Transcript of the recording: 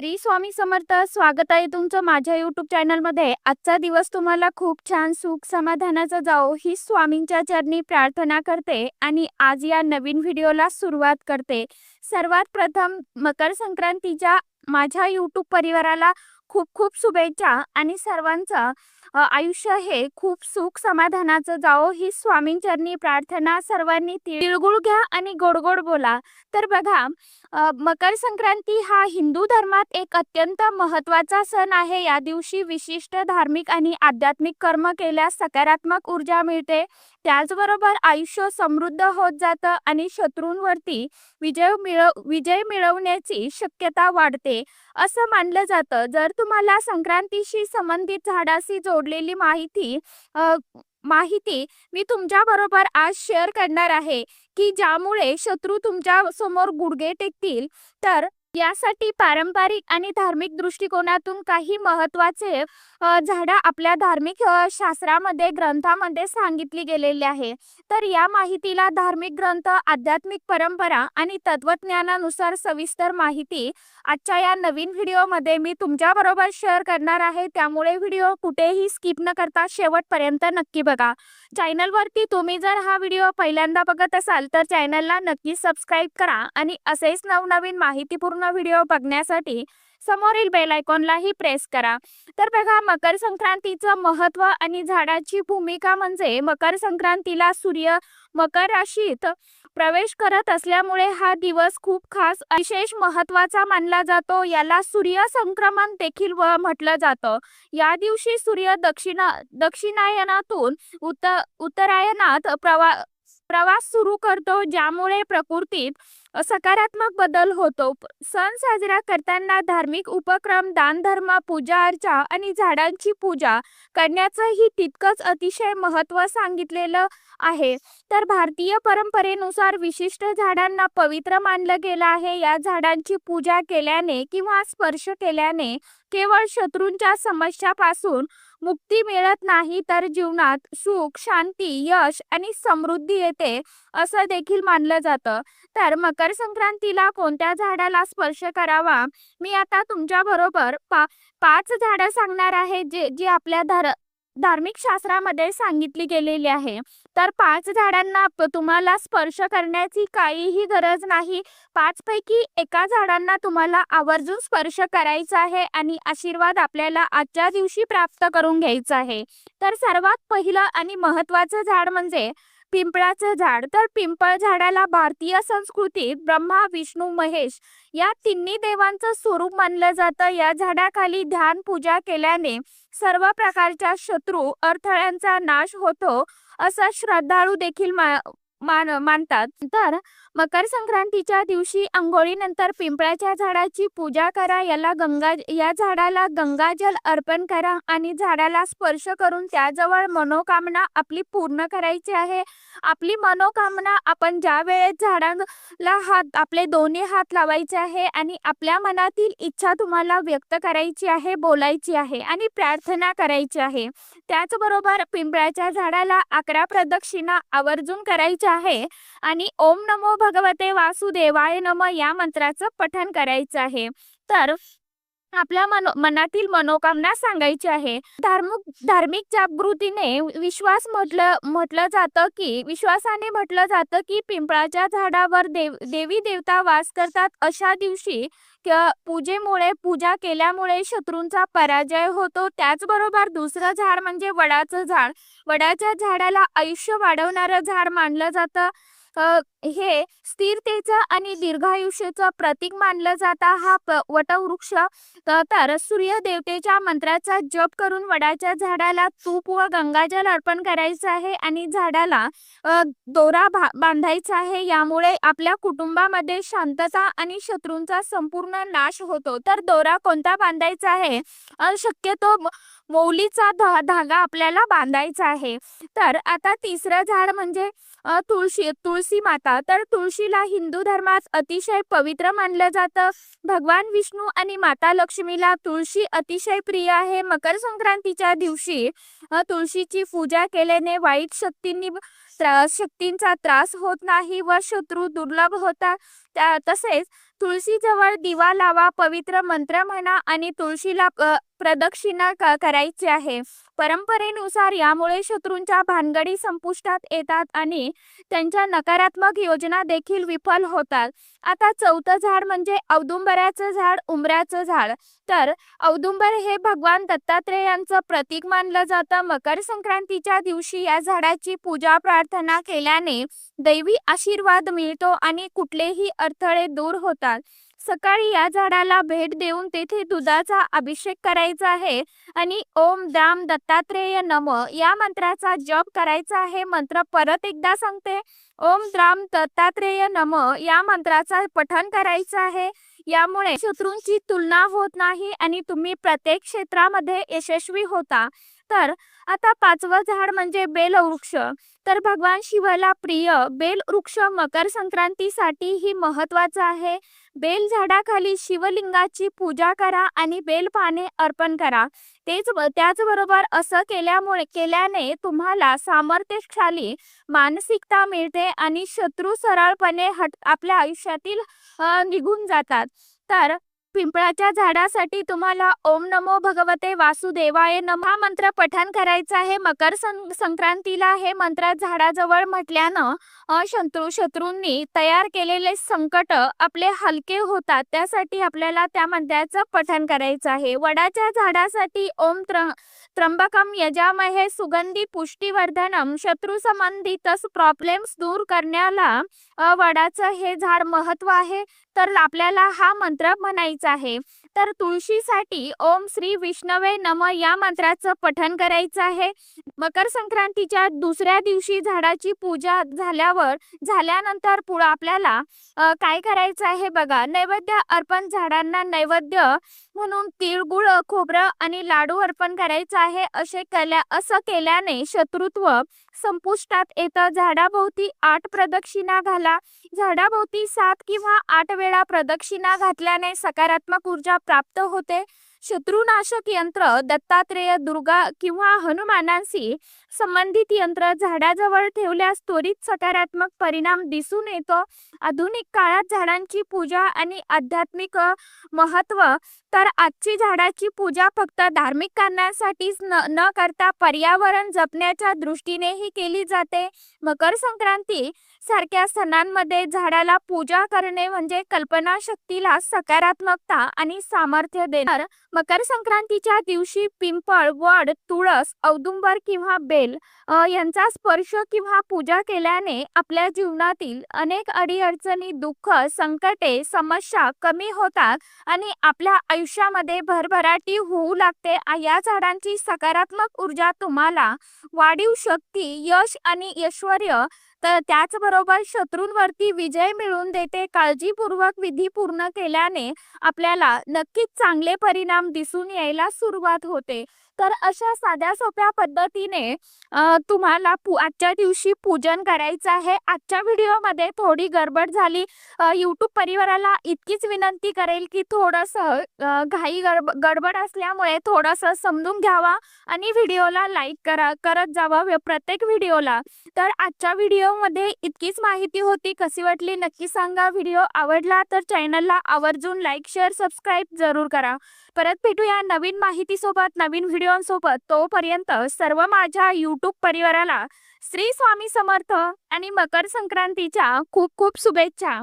श्री स्वामी समर्थ स्वागत आहे तुमचं माझ्या यूट्यूब चॅनलमध्ये आजचा दिवस तुम्हाला खूप छान सुख समाधानाचा जाओ ही स्वामींच्या चरणी प्रार्थना करते आणि आज या नवीन व्हिडिओला सुरुवात करते. सर्वात प्रथम मकर संक्रांतीच्या माझ्या यूट्यूब परिवाराला खूप खूप शुभेच्छा आणि सर्वांचं आयुष्य हे खूप सुख समाधानाचं जाओ ही स्वामींचरणी प्रार्थना सर्वांनी तिळगुळ घ्या आणि गोड गोड बोला. तर बघा मकर संक्रांती हा हिंदू धर्मात एक अत्यंत महत्त्वाचा सण आहे. या दिवशी विशिष्ट धार्मिक आणि आध्यात्मिक कर्म केल्यास सकारात्मक ऊर्जा मिळते. त्याचबरोबर आयुष्य समृद्ध होत जातं आणि शत्रूंवरती विजय मिळव विजय मिळवण्याची शक्यता वाढते. असं मानलं जातं. जर तुम्हाला संक्रांतीशी संबंधित झाडाशी जोडलेली माहिती अ, माहिती मी तुमच्या बरोबर आज शेअर करणार आहे की ज्यामुळे शत्रू तुमच्यासमोर गुडघे टेकतील. तर यासाठी पारंपरिक आणि धार्मिक दृष्टिकोनातून काही महत्त्वाचे झाडं आपल्या धार्मिक शास्त्रामध्ये ग्रंथामध्ये सांगितली गेलेली आहे. तर या माहितीला धार्मिक ग्रंथ आध्यात्मिक परंपरा आणि तत्वज्ञानानुसार सविस्तर माहिती आजच्या या नवीन व्हिडिओमध्ये मी तुमच्या बरोबर शेअर करणार आहे. त्यामुळे व्हिडिओ कुठेही स्किप न करता शेवटपर्यंत नक्की बघा. चॅनलवरती तुम्ही जर हा व्हिडिओ पहिल्यांदा बघत असाल तर चॅनलला नक्की सबस्क्राईब करा आणि असेच नवनवीन माहितीपूर्ण व्हिडिओ बघण्यासाठी समोरील बेल आयकॉनलाही प्रेस करा. तर बघा मकर संक्रांतीचं महत्त्व आणि झाडाची भूमिका म्हणजे मकर संक्रांतीला सूर्य मकर राशीत प्रवेश करत असल्यामुळे हा दिवस खूप खास विशेष महत्त्वाचा मानला जातो. याला सूर्य संक्रमण देखील म्हटलं जातं. या दिवशी सूर्य दक्षिणा दक्षिणायनातून उत्तर उत्तरायणात प्रवा प्रवास सुरू करतो ज्यामुळे प्रकृतीत सकारात्मक बदल होतो. सण साजरा करताना धार्मिक उपक्रम दानधर्म पूजा अर्चा आणि झाडांची पूजा करण्याचंही तितकंच अतिशय महत्त्व सांगितलेलं आहे. तर भारतीय परंपरेनुसार विशिष्ट झाडांना पवित्र मानलं गेलं आहे. या झाडांची पूजा केल्याने किंवा स्पर्श केल्याने केवळ शत्रूंच्या समस्यापासून मुक्ती मिळत नाही तर जीवनात सुख शांती यश आणि समृद्धी येते असं देखील मानलं जातं. तर मकर संक्रांतीला कोणत्या झाडाला स्पर्श करावा? मी आता तुमच्या बरोबर पा पाच झाडं सांगणार आहे जे जी आपल्या धार धार्मिक शास्त्रामध्ये सांगितली गेलेली आहे. तर पाच झाडांना प- तुम्हाला स्पर्श करण्याची काहीही गरज नाही. पाच पैकी एका झाडांना तुम्हाला आवर्जून स्पर्श करायचा आहे आणि आशीर्वाद आपल्याला आजच्या दिवशी प्राप्त करून घ्यायचा आहे. तर सर्वात पहिलं आणि महत्वाचं झाड म्हणजे पिंपळाचं झाड. तर पिंपळ झाडाला भारतीय संस्कृतीत ब्रह्मा विष्णू महेश या तिन्ही देवांचं स्वरूप मानलं जातं. या झाडाखाली ध्यान पूजा केल्याने सर्व प्रकारच्या शत्रू अडथळ्यांचा नाश होतो असं श्रद्धाळू देखील मा मान मानतात. तर मकर संक्रांतीच्या दिवशी आंघोळीनंतर पिंपळाच्या झाडाची पूजा करा. याला गंगा या झाडाला गंगाजल अर्पण करा आणि झाडाला स्पर्श करून त्याजवळ मनोकामना आपली पूर्ण करायची आहे. आपली मनोकामना आपण ज्या वेळेस झाडाला हात आपले दोन्ही हात लावायचे आहे आणि आपल्या मनातील इच्छा तुम्हाला व्यक्त करायची आहे बोलायची आहे आणि प्रार्थना करायची आहे. त्याचबरोबर पिंपळाच्या झाडाला अकरा प्रदक्षिणा आवर्जून करायच्या आहे. आणि ओम नमो भगवते वासुदेवाय नम या मंत्राचं पठण करायचं आहे. तर आपल्या मनो मनातील मनोकामना सांगायची आहे. धार्मिक धार्मिक जागृतीने विश्वास म्हटलं म्हटलं जातं की विश्वासाने म्हटलं जातं की पिंपळाच्या झाडावर देव देवी देवता वास करतात. अशा दिवशी पूजेमुळे पूजा केल्यामुळे शत्रूंचा पराजय होतो. त्याचबरोबर दुसरं झाड म्हणजे वडाचं झाड. वडाच्या झाडाला आयुष्य वाढवणारं झाड मानलं जातं. हे स्थिरतेचं आणि दीर्घायुष्याचा प्रतीक मानलं जातं हा प- वटवृक्ष तर सूर्य देवतेच्या मंत्राचा जप करून वडाच्या झाडाला तूप व गंगाजल अर्पण करायचं आहे आणि झाडाला दोरा भा बांधायचा आहे. यामुळे आपल्या कुटुंबामध्ये शांतता आणि शत्रूंचा संपूर्ण नाश होतो. तर दोरा कोणता बांधायचा आहे? शक्यतो मौलीचा धा धागा आपल्याला बांधायचा आहे. तर आता तिसरं झाड म्हणजे तुळशी तुळशी माता. तर तुळशीला हिंदू धर्मात अतिशय पवित्र मानलं जातं. भगवान विष्णू आणि माता लक्ष्मीला तुळशी अतिशय प्रिय आहे. मकर संक्रांतीच्या दिवशी तुळशीची पूजा केल्याने वाईट शक्तींनी शक्तींचा त्रास होत नाही व शत्रू दुर्लभ होता. त्या तसेच तुळशीजवळ दिवा लावा पवित्र मंत्र म्हणा आणि तुळशीला प्रदक्षिणा करायची आहे. परंपरेनुसार यामुळे शत्रूंच्या भानगडी संपुष्टात येतात आणि त्यांच्या नकारात्मक योजना देखील विफल होतात. आता चौथं झाड म्हणजे औदुंबराचं झाड उंबऱ्याचं झाड. तर औदुंबर हे भगवान दत्तात्रेयांचं प्रतीक मानलं जातं. मकर संक्रांतीच्या दिवशी या झाडाची पूजा प्रार्थना केल्याने दैवी आशीर्वाद मिळतो आणि कुठलेही अडथळे दूर होतात. सकाळी या झाडाला भेट देऊन तेथे दुधाचा अभिषेक करायचा आहे आणि ओम दाम दत्तात्रेय नम या मंत्राचा जप करायचा आहे. मंत्र परत एकदा सांगते. ओम द्राम दत्तात्रेय नम या मंत्राचा पठन करायचं आहे. यामुळे शत्रूंची तुलना होत नाही आणि तुम्ही प्रत्येक क्षेत्रामध्ये यशस्वी होता. तर आता पाचवं झाड म्हणजे बेलवृक्ष. तर भगवान शिवाला प्रिय बेल वृक्ष मकर संक्रांतीसाठी ही महत्वाचं आहे. बेल झाडाखाली शिवलिंगाची पूजा करा आणि बेल पाने अर्पण करा. तेच त्याचबरोबर असं केल्यामुळे केल्याने तुम्हाला सामर्थ्यशाली मानसिकता मिळते आणि शत्रू सरळपणे हट आपल्या आयुष्यातील निघून जातात. तर पिंपळाच्या झाडासाठी तुम्हाला ओम नमो भगवते वासुदेवाय नम हा मंत्र पठण करायचं आहे. मकर संक्रांतीला हे मंत्र झाडाजवळ म्हटल्यानं शत्रू शत्रूंनी तयार केलेले संकट आपले हलके होतात. त्यासाठी आपल्याला त्या मंत्राचं पठण करायचं आहे. वडाच्या झाडासाठी ओम त्र त्र्यंबकम यजामहे सुगंधी पुष्टीवर्धनम. शत्रू संबंधित प्रॉब्लेम्स दूर करण्याला वडाचं हे झाड महत्त्व आहे. तर आपल्याला हा मंत्र म्हणायचा आहे. तर तुळशीसाठी ओम श्री विष्णवे नम या मंत्राचं पठण करायचं आहे. मकर संक्रांतीच्या दुसऱ्या दिवशी झाडाची पूजा झाल्यावर झाल्यानंतर पुढं आपल्याला काय करायचं आहे बघा. नैवेद्य अर्पण झाडांना नैवेद्य म्हणून तिळगुळ खोबरं आणि लाडू अर्पण करायचं आहे. असे केल्या असं केल्याने शत्रुत्व संपुष्टात येतं. झाडाभोवती आठ प्रदक्षिणा घाला. झाडाभोवती सात किंवा आठ वेळा प्रदक्षिणा घातल्याने सकारात्मक ऊर्जा प्राप्त होते. शत्रुनाशक यंत्र दत्तात्रेय दुर्गा किंवा हनुमानांशी संबंधित यंत्र झाडाजवळ ठेवल्यास त्वरित सकारात्मक परिणाम दिसून येतो. आधुनिक काळात झाडांची पूजा आणि आध्यात्मिक महत्त्व तर आजची झाडाची पूजा फक्त धार्मिक कारणांसाठीच न न करता पर्यावरण जपण्याच्या दृष्टीनेही केली जाते. मकर संक्रांती सारख्या सणांमध्ये झाडाला पूजा करणे म्हणजे कल्पनाशक्तीला सकारात्मकता आणि सामर्थ्य देणार. मकर संक्रांतीच्या दिवशी पिंपळ वड तुळस औदुंबर किंवा बेल यांचा स्पर्श किंवा पूजा केल्याने आपल्या जीवनातील अनेक अडीअडचणी दुःख संकटे समस्या कमी होतात आणि आपल्या आयुष्यामध्ये भरभराटी होऊ लागते. या झाडांची सकारात्मक ऊर्जा तुम्हाला वाढीव शक्ती यश आणि ऐश्वर तर त्याचबरोबर शत्रूंवरती विजय मिळवून देते. काळजीपूर्वक विधी पूर्ण केल्याने आपल्याला नक्कीच चांगले परिणाम दिसून यायला सुरुवात होते. तर अशा साध्या सोप्या पद्धतीने तुम्हाला आजच्या दिवशी पूजन करायचं आहे. आजच्या व्हिडिओमध्ये थोडी गडबड झाली. यूट्यूब परिवाराला इतकीच विनंती करेल की थोडंसं घाई गडब गडबड असल्यामुळे थोडंसं समजून घ्यावा आणि व्हिडिओला लाईक करा करत जावा प्रत्येक व्हिडिओला. तर आजच्या व्हिडिओमध्ये इतकीच माहिती होती. कशी वाटली नक्की सांगा. व्हिडिओ आवडला तर चॅनलला आवर्जून लाईक शेअर सबस्क्राईब जरूर करा. परत भेटूया नवीन माहितीसोबत नवीन व्हिडिओ व्हिडिओसोबत तोपर्यंत सर्व माझ्या यूट्यूब परिवाराला श्री स्वामी समर्थ आणि मकर संक्रांतीच्या खूप खूप शुभेच्छा.